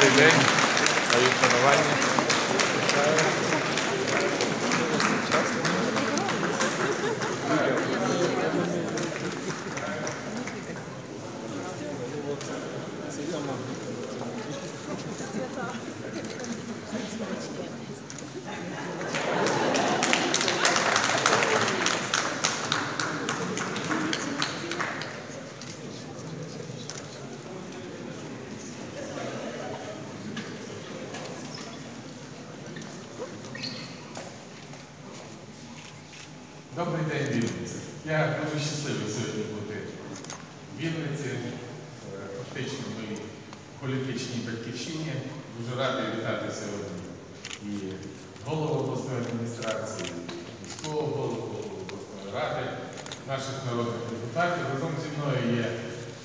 Добрий день. Мої шанування. Добрий день, Вінниці. Я дуже щасливий сьогодні бути в Вінниці, е, фактично в моїй політичній батьківщині. Дуже радий вітати сьогодні і голову обласної адміністрації, і міського голову, голову обласної ради, наших народних депутатів. Разом зі мною є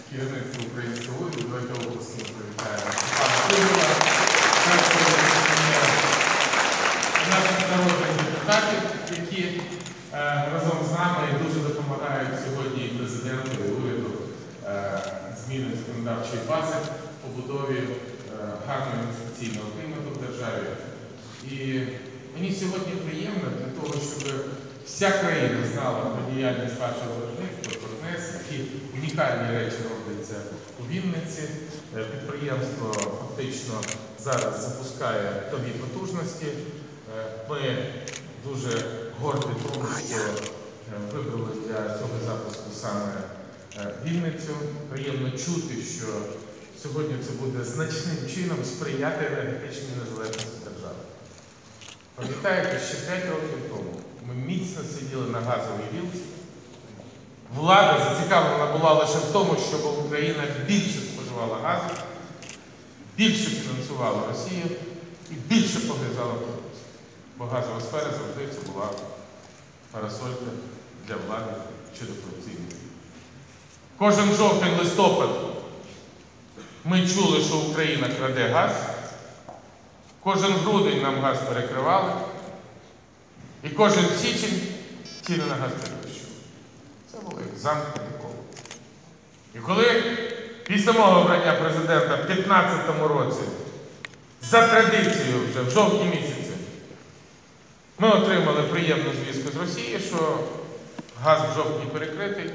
керівництво українського уряду. Давайте обласними привітаємо наших народних депутатів, які разом з нами дуже допомагають сьогодні і президенту і уряду е, зміни законодавчої бази, побудові е, гарного інвестиційного клімату в державі. І мені сьогодні приємно для того, щоб вся країна знала про діяльність вашого виробництва, про які унікальні речі робляться у Вінниці. Е, Підприємство фактично зараз запускає нові потужності. Е, Ми дуже горді тому, що е, вибрали для цього запуску саме е, Вінницю. Приємно чути, що сьогодні це буде значним чином сприяти енергетичній незалежності держави. Пам'ятаєте, ще 5 років тому ми міцно сиділи на газовій вілці. Влада зацікавлена була лише в тому, щоб Україна більше споживала газу, більше фінансувала Росію і більше пов'язала корупцію. Бо газова сфера завжди це була парасолька для влади щодо корупційних. Кожен жовтень листопад ми чули, що Україна краде газ. Кожен грудень нам газ перекривали. І кожен січень ціни на газ підвищували. Це було як замкнуте коло. І коли після мого обрання президента в 2015 році, за традицією вже в жовтні місяці, ми отримали приємну звістку з Росії, що газ в жовтні перекритий,